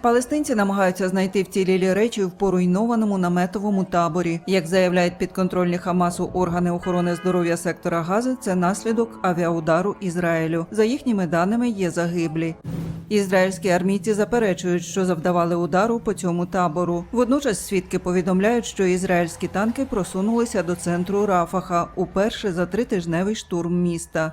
Палестинці намагаються знайти вцілілі речі в поруйнованому наметовому таборі. Як заявляють підконтрольні Хамасу органи охорони здоров'я сектора Гази, це наслідок авіаудару Ізраїлю. За їхніми даними є загиблі. Ізраїльські армійці заперечують, що завдавали удару по цьому табору. Водночас свідки повідомляють, що ізраїльські танки просунулися до центру Рафаха уперше за тритижневий штурм міста.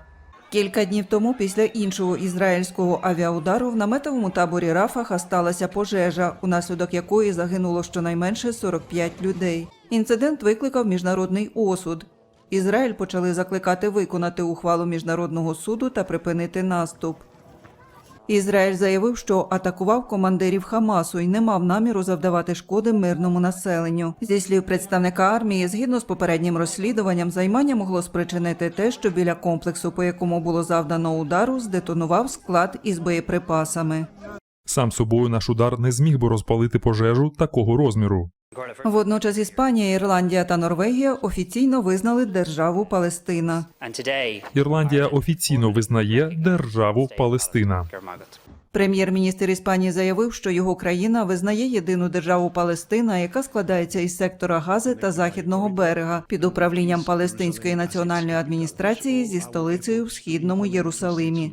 Кілька днів тому, після іншого ізраїльського авіаудару, в наметовому таборі Рафаха сталася пожежа, унаслідок якої загинуло щонайменше 45 людей. Інцидент викликав міжнародний осуд. Ізраїль почали закликати виконати ухвалу міжнародного суду та припинити наступ. Ізраїль заявив, що атакував командирів Хамасу і не мав наміру завдавати шкоди мирному населенню. Зі слів представника армії, згідно з попереднім розслідуванням, займання могло спричинити те, що біля комплексу, по якому було завдано удару, здетонував склад із боєприпасами. Сам собою наш удар не зміг би розпалити пожежу такого розміру. Водночас Іспанія, Ірландія та Норвегія офіційно визнали державу Палестина. Ірландія офіційно визнає державу Палестина. Прем'єр-міністр Іспанії заявив, що його країна визнає єдину державу Палестина, яка складається із сектора Гази та західного берега під управлінням Палестинської національної адміністрації зі столицею в східному Єрусалимі.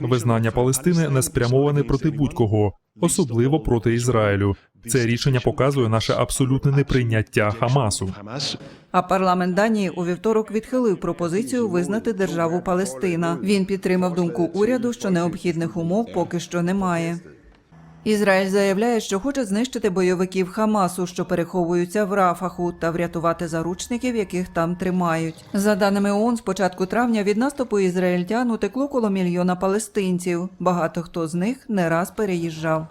Визнання Палестини не спрямоване проти будь-кого, особливо проти Ізраїлю. Це рішення показує наше абсолютне неприйняття Хамасу. А парламент Данії у вівторок відхилив пропозицію визнати державу Палестина. Він підтримав думку уряду, що необхідних умов поки що немає. Ізраїль заявляє, що хоче знищити бойовиків Хамасу, що переховуються в Рафаху, та врятувати заручників, яких там тримають. За даними ООН, з початку травня від наступу ізраїльтян утекло коло мільйона палестинців. Багато хто з них не раз переїжджав.